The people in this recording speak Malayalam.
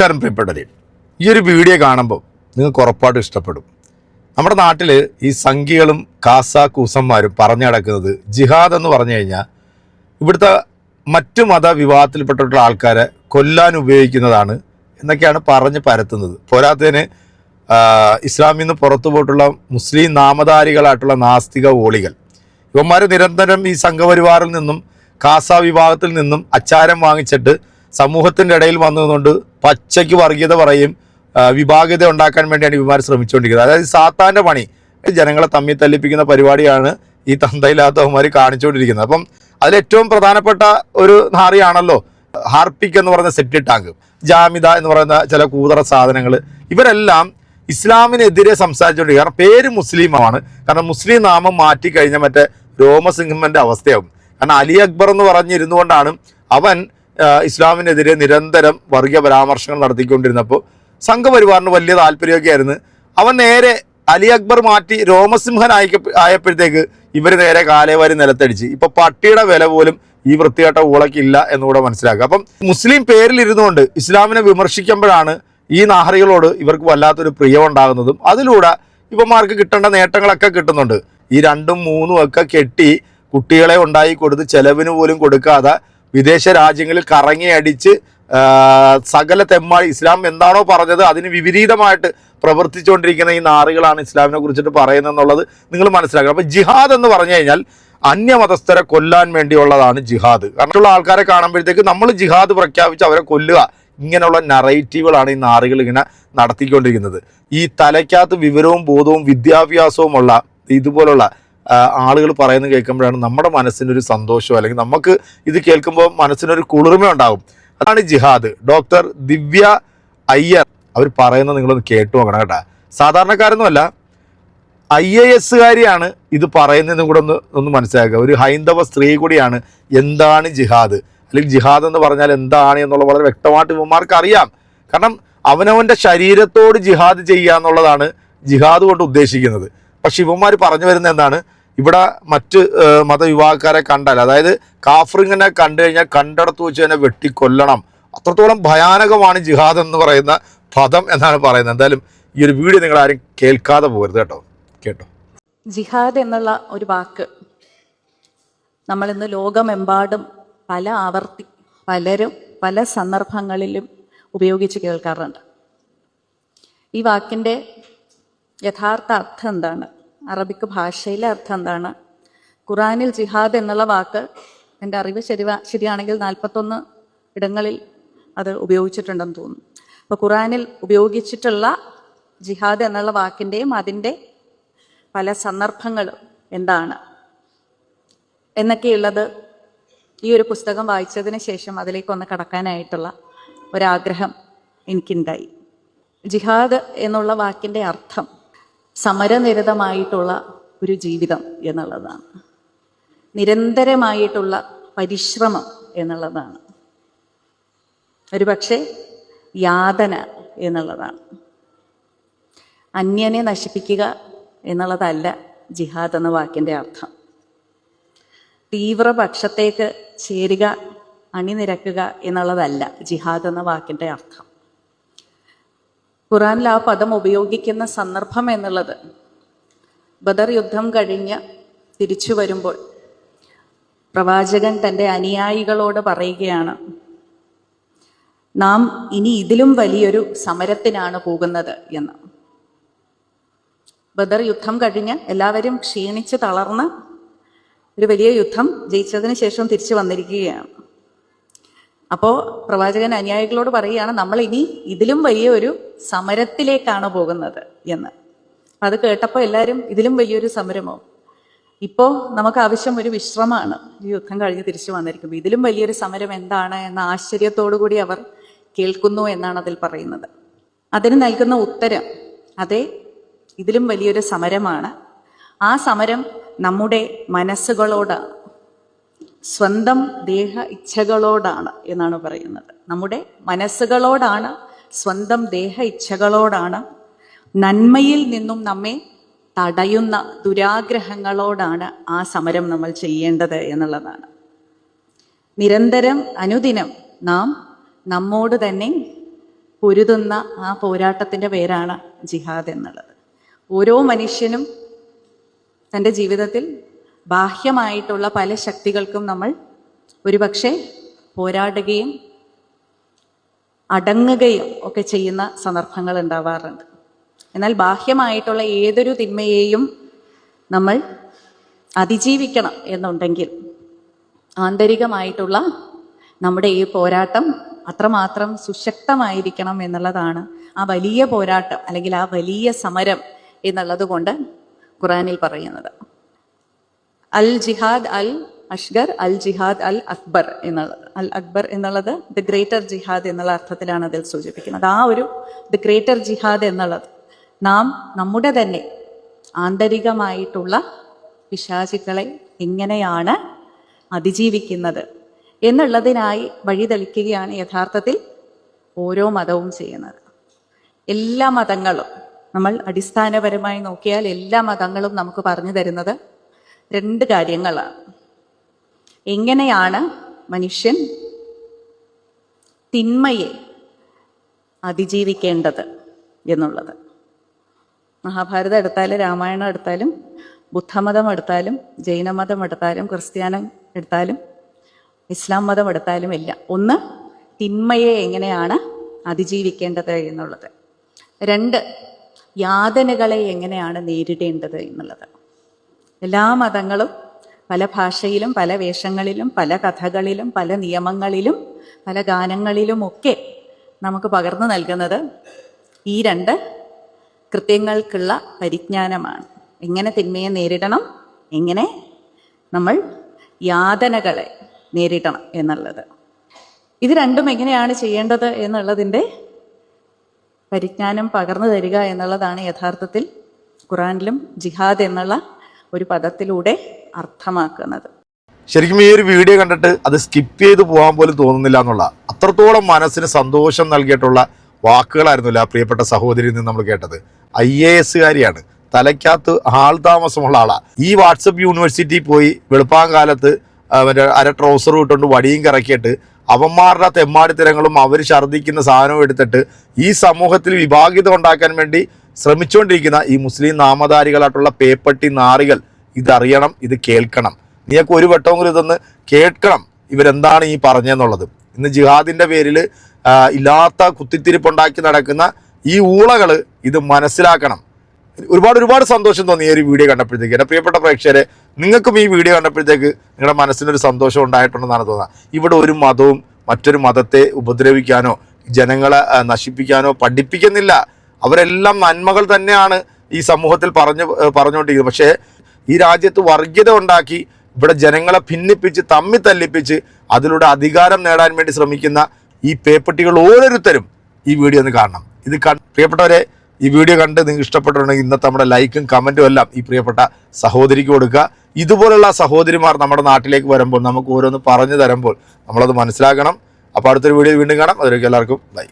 നമസ്കാരം പ്രിയപ്പെട്ടവരെ. ഈ ഒരു വീഡിയോ കാണുമ്പോൾ നിങ്ങൾക്ക് ഉറപ്പായിട്ടും ഇഷ്ടപ്പെടും. നമ്മുടെ നാട്ടിൽ ഈ സംഖ്യകളും കാസ കൂസന്മാരും പറഞ്ഞു നടക്കുന്നത് ജിഹാദ് എന്ന് പറഞ്ഞു കഴിഞ്ഞാൽ ഇവിടുത്തെ മറ്റു മത വിവാഹത്തിൽപ്പെട്ടിട്ടുള്ള ആൾക്കാരെ കൊല്ലാൻ ഉപയോഗിക്കുന്നതാണ് എന്നൊക്കെയാണ് പറഞ്ഞ് പരത്തുന്നത്. പോരാത്തതിന് ഇസ്ലാമിൽ നിന്ന് പുറത്തു പോയിട്ടുള്ള മുസ്ലിം നാമധാരികളായിട്ടുള്ള നാസ്തിക ഓളികൾ. ഇവന്മാർ നിരന്തരം ഈ സംഘപരിവാറിൽ നിന്നും കാസ വിഭാഗത്തിൽ നിന്നും അച്ചാരം വാങ്ങിച്ചിട്ട് സമൂഹത്തിന്റെ ഇടയിൽ വന്നതുകൊണ്ട് പച്ചയ്ക്ക് വർഗീയത പറയും വിഭാഗത ഉണ്ടാക്കാൻ വേണ്ടിയാണ് ഇവന്മാർ ശ്രമിച്ചുകൊണ്ടിരിക്കുന്നത്. അതായത് സാത്താന്റെ പണി ജനങ്ങളെ തമ്മിൽ തല്ലിപ്പിക്കുന്ന പരിപാടിയാണ് ഈ തന്തയില്ലാത്തവന്മാർ കാണിച്ചുകൊണ്ടിരിക്കുന്നത്. അപ്പം അതിലേറ്റവും പ്രധാനപ്പെട്ട ഒരു നാറിയാണല്ലോ ഹാർപ്പിക് എന്ന് പറയുന്ന സെപ്റ്റി ടാങ്ക് ജാമിത എന്ന് പറയുന്ന ചില കൂതറ സാധനങ്ങൾ ഇവരെല്ലാം ഇസ്ലാമിനെതിരെ സംസാരിച്ചുകൊണ്ടിരിക്കുക കാരണം പേര് മുസ്ലിമാണ്. കാരണം മുസ്ലിം നാമം മാറ്റിക്കഴിഞ്ഞാൽ മറ്റേ രോമസിംഹമ്മന്റെ അവസ്ഥയാവും കാരണം അലി അക്ബർ എന്ന് പറഞ്ഞിരുന്നുകൊണ്ടാണ് അവൻ ഇസ്ലാമിനെതിരെ നിരന്തരം വർഗീയ പരാമർശങ്ങൾ നടത്തിക്കൊണ്ടിരുന്നപ്പോൾ സംഘപരിവാറിന് വലിയ താല്പര്യമൊക്കെ ആയിരുന്നു അവൻ നേരെ അലി അക്ബർ മാറ്റി രോമസിംഹൻ ആയിക്ക ആയപ്പോഴത്തേക്ക് ഇവർ നേരെ കാലേവാരി നിലത്തടിച്ച്. ഇപ്പൊ പട്ടിയുടെ വില പോലും ഈ വൃത്തികെട്ട ഊളക്കില്ല എന്നുകൂടെ മനസ്സിലാക്കുക. അപ്പം മുസ്ലിം പേരിൽ ഇരുന്നുകൊണ്ട് ഇസ്ലാമിനെ വിമർശിക്കുമ്പോഴാണ് ഈ നാഹറികളോട് ഇവർക്ക് വല്ലാത്തൊരു പ്രിയം ഉണ്ടാകുന്നതും അതിലൂടെ ഇവന്മാർക്ക് കിട്ടേണ്ട നേട്ടങ്ങളൊക്കെ കിട്ടുന്നുണ്ട്. ഈ രണ്ടും മൂന്നും ഒക്കെ കെട്ടി കുട്ടികളെ ഉണ്ടായി കൊടുത്ത് ചെലവിന് പോലും കൊടുക്കാതെ വിദേശ രാജ്യങ്ങളിൽ കറങ്ങി അടിച്ച് സകല തെമ്മാടി ഇസ്ലാം എന്താണോ പറഞ്ഞത് അതിന് വിപരീതമായിട്ട് പ്രവർത്തിച്ചുകൊണ്ടിരിക്കുന്ന ഈ നാറുകളാണ് ഇസ്ലാമിനെ കുറിച്ചിട്ട് പറയുന്നത് എന്നുള്ളത് നിങ്ങൾ മനസ്സിലാക്കണം. അപ്പം ജിഹാദ് എന്ന് പറഞ്ഞു കഴിഞ്ഞാൽ അന്യമതസ്ഥരെ കൊല്ലാൻ വേണ്ടിയുള്ളതാണ് ജിഹാദ്. മറ്റുള്ള ആൾക്കാരെ കാണുമ്പോഴത്തേക്ക് നമ്മൾ ജിഹാദ് പ്രഖ്യാപിച്ച് അവരെ കൊല്ലുക. ഇങ്ങനെയുള്ള നറേറ്റീവുകളാണ് ഈ നാറുകൾ ഇങ്ങനെ നടത്തിക്കൊണ്ടിരിക്കുന്നത്. ഈ തലയ്ക്കകത്ത് വിവരവും ബോധവും വിദ്യാഭ്യാസവുമുള്ള ഇതുപോലുള്ള ആളുകൾ പറയുന്നത് കേൾക്കുമ്പോഴാണ് നമ്മുടെ മനസ്സിനൊരു സന്തോഷം അല്ലെങ്കിൽ നമുക്ക് ഇത് കേൾക്കുമ്പോൾ മനസ്സിനൊരു കുളിർമ ഉണ്ടാകും അതാണ് ജിഹാദ്. ഡോക്ടർ ദിവ്യ അയ്യർ അവർ പറയുന്നത് നിങ്ങളൊന്ന് കേട്ടു നോക്കണം കേട്ടാ. സാധാരണക്കാരൊന്നുമല്ല ഐ എ എസ്സുകാരിയാണ് ഇത് പറയുന്നതെന്നും കൂടെ ഒന്ന് ഒന്ന് മനസ്സിലാക്കുക. ഒരു ഹൈന്ദവ സ്ത്രീ കൂടിയാണ് എന്താണ് ജിഹാദ്. അല്ലെങ്കിൽ ജിഹാദ് എന്ന് പറഞ്ഞാൽ എന്താണ് എന്നുള്ള വളരെ വ്യക്തമായിട്ട് ഇവന്മാർക്ക് അറിയാം. കാരണം അവനവന്റെ ശരീരത്തോട് ജിഹാദ് ചെയ്യുക എന്നുള്ളതാണ് ജിഹാദ് കൊണ്ട് ഉദ്ദേശിക്കുന്നത്. പക്ഷെ ഇവന്മാർ പറഞ്ഞു വരുന്ന എന്താണ്? ഇവിടെ മറ്റ് മതവിഭാഗക്കാരെ കണ്ടാൽ അതായത് കാഫറിങ്ങനെ കണ്ടു കഴിഞ്ഞാൽ കണ്ടെടുത്ത് വെച്ച് തന്നെ വെട്ടിക്കൊല്ലണം. അത്രത്തോളം ഭയാനകമാണ് ജിഹാദ് എന്ന് പറയുന്ന പദം എന്നാണ് പറയുന്നത്. എന്തായാലും ഈ ഒരു വീഡിയോ നിങ്ങൾ ആരും കേൾക്കാതെ പോകരുത് കേട്ടോ. കേട്ടോ. ജിഹാദ് എന്നുള്ള ഒരു വാക്ക് നമ്മൾ ഇന്ന് ലോകമെമ്പാടും പല ആവർത്തി പലരും പല സന്ദർഭങ്ങളിലും ഉപയോഗിച്ച് കേൾക്കാറുണ്ട്. ഈ വാക്കിന്റെ യഥാർത്ഥ അർത്ഥം എന്താണ്? അറബിക്ക് ഭാഷയിലെ അർത്ഥം എന്താണ്? ഖുറാനിൽ ജിഹാദ് എന്നുള്ള വാക്ക് എന്റെ അറിവ് ശരി ശരിയാണെങ്കിൽ നാൽപ്പത്തൊന്ന് ഇടങ്ങളിൽ അത് ഉപയോഗിച്ചിട്ടുണ്ടെന്ന് തോന്നുന്നു. അപ്പോൾ ഖുറാനിൽ ഉപയോഗിച്ചിട്ടുള്ള ജിഹാദ് എന്നുള്ള വാക്കിന്റെയും അതിന്റെ പല സന്ദർഭങ്ങളും എന്താണ്? എന്നൊക്കെയുള്ളത് ഈ ഒരു പുസ്തകം വായിച്ചതിന് ശേഷം അതിലേക്കൊന്ന് കടക്കാനായിട്ടുള്ള ഒരാഗ്രഹം എനിക്കുണ്ടായി. ജിഹാദ് എന്നുള്ള വാക്കിന്റെ അർത്ഥം സമരനിരതമായിട്ടുള്ള ഒരു ജീവിതം എന്നുള്ളതാണ്. നിരന്തരമായിട്ടുള്ള പരിശ്രമം എന്നുള്ളതാണ്. ഒരുപക്ഷെ യാതന എന്നുള്ളതാണ്. അന്യനെ നശിപ്പിക്കുക എന്നുള്ളതല്ല ജിഹാദ് എന്ന വാക്കിന്റെ അർത്ഥം. തീവ്രപക്ഷത്തേക്ക് ചേരുക അണിനിരക്കുക എന്നുള്ളതല്ല ജിഹാദ് എന്ന വാക്കിന്റെ അർത്ഥം. ഖുറാനിൽ ആ പദം ഉപയോഗിക്കുന്ന സന്ദർഭം എന്നുള്ളത്. ബദർ യുദ്ധം കഴിഞ്ഞ് തിരിച്ചു വരുമ്പോൾ പ്രവാചകൻ തന്റെ അനുയായികളോട് പറയുകയാണ് നാം ഇനി ഇതിലും വലിയൊരു സമരത്തിനാണ് പോകുന്നത് എന്ന്. ബദർ യുദ്ധം കഴിഞ്ഞ് എല്ലാവരും ക്ഷീണിച്ച് തളർന്ന് ഒരു വലിയ യുദ്ധം ജയിച്ചതിന് ശേഷം തിരിച്ചു വന്നിരിക്കുകയാണ്. അപ്പോൾ പ്രവാചകൻ അനുയായികളോട് പറയുകയാണ് നമ്മൾ ഇനി ഇതിലും വലിയ ഒരു സമരത്തിലേക്കാണ് പോകുന്നത് എന്ന്. അത് കേട്ടപ്പോൾ എല്ലാവരും ഇതിലും വലിയൊരു സമരമോ? ഇപ്പോൾ നമുക്ക് ആവശ്യം ഒരു വിശ്രമമാണ്. ഈ യുദ്ധം കഴിഞ്ഞ് തിരിച്ചു വന്നിരിക്കുമ്പോൾ ഇതിലും വലിയൊരു സമരം എന്താണ് എന്ന ആശ്ചര്യത്തോടു കൂടി അവർ കേൾക്കുന്നു എന്നാണ് അതിൽ പറയുന്നത്. അതിന് നൽകുന്ന ഉത്തരം അതെ ഇതിലും വലിയൊരു സമരമാണ്. ആ സമരം നമ്മുടെ മനസ്സുകളോടാണ് സ്വന്തം ദേഹ ഇച്ഛകളോടാണ് എന്നാണ് പറയുന്നത്. നമ്മുടെ മനസ്സുകളോടാണ് സ്വന്തം ദേഹ ഇച്ഛകളോടാണ് നന്മയിൽ നിന്നും നമ്മെ തടയുന്ന ദുരാഗ്രഹങ്ങളോടാണ് ആ സമരം നമ്മൾ ചെയ്യേണ്ടത് എന്നുള്ളതാണ്. നിരന്തരം അനുദിനം നാം നമ്മോട് തന്നെ പൊരുതുന്ന ആ പോരാട്ടത്തിന്റെ പേരാണ് ജിഹാദ് എന്നുള്ളത്. ഓരോ മനുഷ്യനും തന്റെ ജീവിതത്തിൽ ബാഹ്യമായിട്ടുള്ള പല ശക്തികൾക്കും നമ്മൾ ഒരുപക്ഷെ പോരാടുകയും അടങ്ങുകയും ഒക്കെ ചെയ്യുന്ന സന്ദർഭങ്ങൾ ഉണ്ടാവാറുണ്ട്. എന്നാൽ ബാഹ്യമായിട്ടുള്ള ഏതൊരു തിന്മയെയും നമ്മൾ അതിജീവിക്കണം എന്നുണ്ടെങ്കിൽ ആന്തരികമായിട്ടുള്ള നമ്മുടെ ഈ പോരാട്ടം അത്രമാത്രം സുശക്തമായിരിക്കണം എന്നുള്ളതാണ് ആ വലിയ പോരാട്ടം അല്ലെങ്കിൽ ആ വലിയ സമരം എന്നുള്ളത് കൊണ്ട് ഖുറാനിൽ പറയുന്നത്. അൽ ജിഹാദ് അൽ അഷ്ഗർ അൽ ജിഹാദ് അൽ അക്ബർ എന്നുള്ളത് അൽ അക്ബർ എന്നുള്ളത് ദ ഗ്രേറ്റർ ജിഹാദ് എന്നുള്ള അർത്ഥത്തിലാണ് അതിൽ സൂചിപ്പിക്കുന്നത്. ആ ഒരു ദ ഗ്രേറ്റർ ജിഹാദ് എന്നുള്ളത് നാം നമ്മുടെ തന്നെ ആന്തരികമായിട്ടുള്ള പിശാചികളെ എങ്ങനെയാണ് അതിജീവിക്കുന്നത് എന്നുള്ളതിനായി വഴിതെളിക്കുകയാണ് യഥാർത്ഥത്തിൽ ഓരോ മതവും ചെയ്യുന്നത്. എല്ലാ മതങ്ങളും നമ്മൾ അടിസ്ഥാനപരമായി നോക്കിയാൽ എല്ലാ മതങ്ങളും നമുക്ക് പറഞ്ഞു തരുന്നത് രണ്ട് കാര്യങ്ങളാണ് എങ്ങനെയാണ് മനുഷ്യൻ തിന്മയെ അതിജീവിക്കേണ്ടത് എന്നുള്ളത്? മഹാഭാരതം എടുത്താലും രാമായണം എടുത്താലും ബുദ്ധമതം എടുത്താലും ജൈനമതം എടുത്താലും ക്രിസ്ത്യാനം എടുത്താലും ഇസ്ലാം മതം എടുത്താലും ഇല്ല ഒന്ന് തിന്മയെ എങ്ങനെയാണ് അതിജീവിക്കേണ്ടത് എന്നുള്ളത്? രണ്ട് യാതനകളെ എങ്ങനെയാണ് നേരിടേണ്ടത് എന്നുള്ളത്? എല്ലാ മതങ്ങളും പല ഭാഷയിലും പല വേഷങ്ങളിലും പല കഥകളിലും പല നിയമങ്ങളിലും പല ഗാനങ്ങളിലുമൊക്കെ നമുക്ക് പകർന്നു നൽകുന്നത് ഈ രണ്ട് കൃത്യങ്ങൾക്കുള്ള പരിജ്ഞാനമാണ്. എങ്ങനെ തിന്മയെ നേരിടണം? എങ്ങനെ നമ്മൾ യാതനകളെ നേരിടണം എന്നുള്ളത്. ഇത് രണ്ടും എങ്ങനെയാണ് ചെയ്യേണ്ടത് എന്നുള്ളതിന്റെ പരിജ്ഞാനം പകർന്നു തരിക എന്നുള്ളതാണ് യഥാർത്ഥത്തിൽ ഖുറാനിലും ജിഹാദ് എന്നുള്ള ഒരു പദത്തിലൂടെ അർത്ഥമാക്കുന്നത്. ശരിക്കും ഈ ഒരു വീഡിയോ കണ്ടിട്ട് അത് സ്കിപ്പ് ചെയ്ത് പോകാൻ പോലും തോന്നുന്നില്ല എന്നുള്ള അത്രത്തോളം മനസ്സിന് സന്തോഷം നൽകിയിട്ടുള്ള വാക്കുകളായിരുന്നില്ല ആ പ്രിയപ്പെട്ട സഹോദരിയിൽ നിന്ന് നമ്മൾ കേട്ടത്. ഐ എ എസ്സുകാരിയാണ്. തലയ്ക്കകത്ത് ആൾ താമസമുള്ള ആളാണ് ഈ വാട്സപ്പ് യൂണിവേഴ്സിറ്റി പോയി വെളുപ്പാൻ കാലത്ത് മറ്റേ അര ട്രൗസർ ഇട്ടുകൊണ്ട് വടിയും കറക്കിയിട്ട് അവന്മാരുടെ തെമ്മാടിത്തരങ്ങളും അവർ ഛർദ്ദിക്കുന്ന സാധനവും എടുത്തിട്ട് ഈ സമൂഹത്തിൽ വിഭാഗിത ഉണ്ടാക്കാൻ വേണ്ടി ശ്രമിച്ചുകൊണ്ടിരിക്കുന്ന ഈ മുസ്ലിം നാമധാരികളായിട്ടുള്ള പേപ്പട്ടി നാറികൾ ഇതറിയണം ഇത് കേൾക്കണം. നീയൊക്കെ ഒരു വട്ടമെങ്കിലും ഇതൊന്ന് കേൾക്കണം ഇവരെന്താണ് ഈ പറഞ്ഞതെന്നുള്ളത് ഇന്ന് ജിഹാദിന്റെ പേരിൽ ഇല്ലാത്ത കുത്തിത്തിരിപ്പുണ്ടാക്കി നടക്കുന്ന ഈ ഊളകൾ ഇത് മനസ്സിലാക്കണം. ഒരുപാട് ഒരുപാട് സന്തോഷം തോന്നി ഈ ഒരു വീഡിയോ കണ്ടപ്പോഴത്തേക്ക്. എന്റെ പ്രിയപ്പെട്ട പ്രേക്ഷകരെ നിങ്ങൾക്കും ഈ വീഡിയോ കണ്ടപ്പോഴത്തേക്ക് നിങ്ങളുടെ മനസ്സിനൊരു സന്തോഷം ഉണ്ടായിട്ടുണ്ടെന്നാണ് തോന്നുന്നത്. ഇവിടെ ഒരു മതവും മറ്റൊരു മതത്തെ ഉപദ്രവിക്കാനോ ജനങ്ങളെ നശിപ്പിക്കാനോ പഠിപ്പിക്കുന്നില്ല. അവരെല്ലാം നന്മകൾ തന്നെയാണ് ഈ സമൂഹത്തിൽ പറഞ്ഞു പറഞ്ഞുകൊണ്ടിരിക്കുന്നത്. പക്ഷേ ഈ രാജ്യത്ത് വർഗീയത ഉണ്ടാക്കി ഇവിടെ ജനങ്ങളെ ഭിന്നിപ്പിച്ച് തമ്മി തല്ലിപ്പിച്ച് അതിലൂടെ അധികാരം നേടാൻ വേണ്ടി ശ്രമിക്കുന്ന ഈ പേപ്പട്ടികൾ ഓരോരുത്തരും ഈ വീഡിയോ ഒന്ന് കാണണം. ഇത് പ്രിയപ്പെട്ടവരെ ഈ വീഡിയോ കണ്ട് നിങ്ങൾക്ക് ഇഷ്ടപ്പെട്ടിട്ടുണ്ടെങ്കിൽ ഇന്നത്തെ നമ്മുടെ ലൈക്കും കമന്റും എല്ലാം ഈ പ്രിയപ്പെട്ട സഹോദരിക്ക് കൊടുക്കുക. ഇതുപോലുള്ള സഹോദരിമാർ നമ്മുടെ നാട്ടിലേക്ക് വരുമ്പോൾ നമുക്ക് ഓരോന്ന് പറഞ്ഞു തരുമ്പോൾ നമ്മളത് മനസ്സിലാക്കണം. അപ്പോൾ അടുത്തൊരു വീഡിയോ വീണ്ടും കാണാം. അതിലേക്ക് എല്ലാവർക്കും ബൈ.